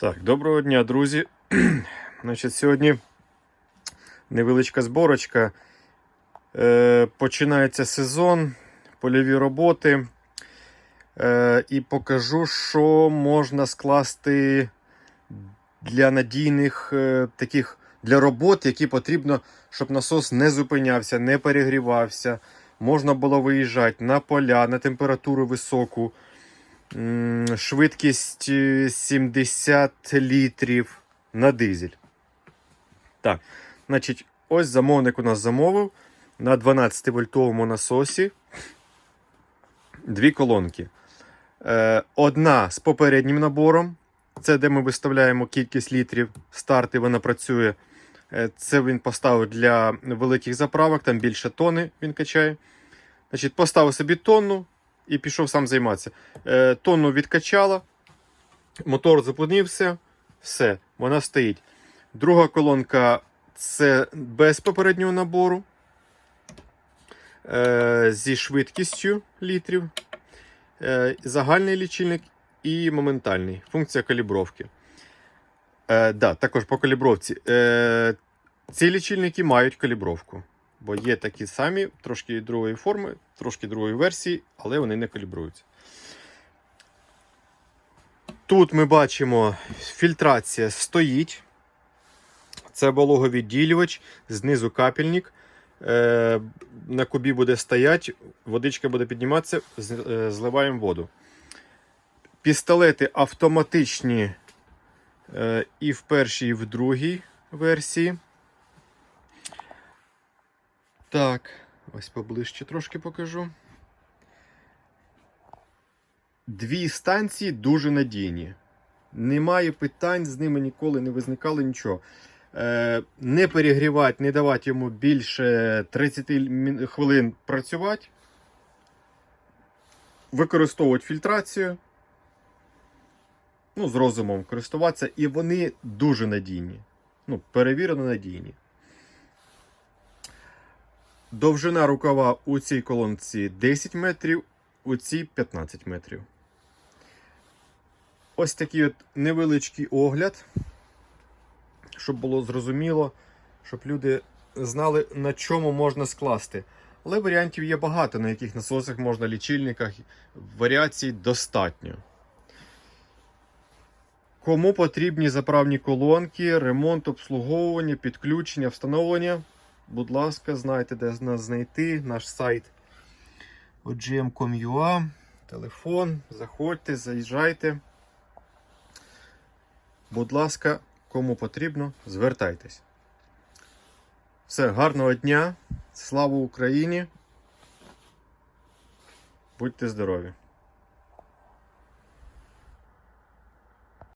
Так, доброго дня, друзі. Значить, сьогодні невеличка зборочка. Е, починається сезон, польові роботи. Е, і покажу, що можна скласти для надійних е, таких для робот, які потрібно, щоб насос не зупинявся, не перегрівався. Можна було виїжджати на поля, на температуру високу. Швидкість е, 70 літрів на дизель. Так, значить, ось замовник у нас замовив на 12-вольтовому насосі дві колонки. Е, Одна з попереднім набором. Це де ми виставляємо кількість літрів старт і вона працює. Е, Це він поставив для великих заправок, там більше тони він качає. Значить, поставив собі тонну і пішов сам займатися. Е, Тонну відкачала, мотор зупинився, все, вона стоїть. Друга колонка це без попереднього набору. Е, Зі швидкістю літрів. Е, Загальний лічильник і моментальний. Функція калібровки. Е, да, також по калібровці. Е, ці лічильники мають калібровку. Бо є такі самі, трошки другої форми, трошки другої версії, але вони не калібруються. Тут ми бачимо, фільтрація стоїть. Це вологовідділювач, знизу капельник. Е, на кубі буде стояти, водичка буде підніматися, е, зливаємо воду. Пістолети автоматичні е, і в першій, і в другій версії. Так, ось поближче трошки покажу. Дві станції дуже надійні. Немає питань, з ними ніколи не визникало нічого. Е, не перегрівати, не давати йому більше 30 хвилин працювати. Використовувати фільтрацію. Ну, з розумом користуватися, і вони дуже надійні. Ну, перевірено надійні. Довжина рукава у цій колонці 10 метрів, у цій 15 метрів. Ось такий от невеличкий огляд, щоб було зрозуміло, щоб люди знали, на чому можна скласти. Але варіантів є багато, на яких насосах можна лічильниках. Варіацій достатньо. Кому потрібні заправні колонки, ремонт, обслуговування, підключення, встановлення. Будь ласка, знайте, де нас знайти, наш сайт ogm.com.ua, телефон, заходьте, заїжджайте. Будь ласка, кому потрібно, звертайтесь. Все, гарного дня, слава Україні! Будьте здорові!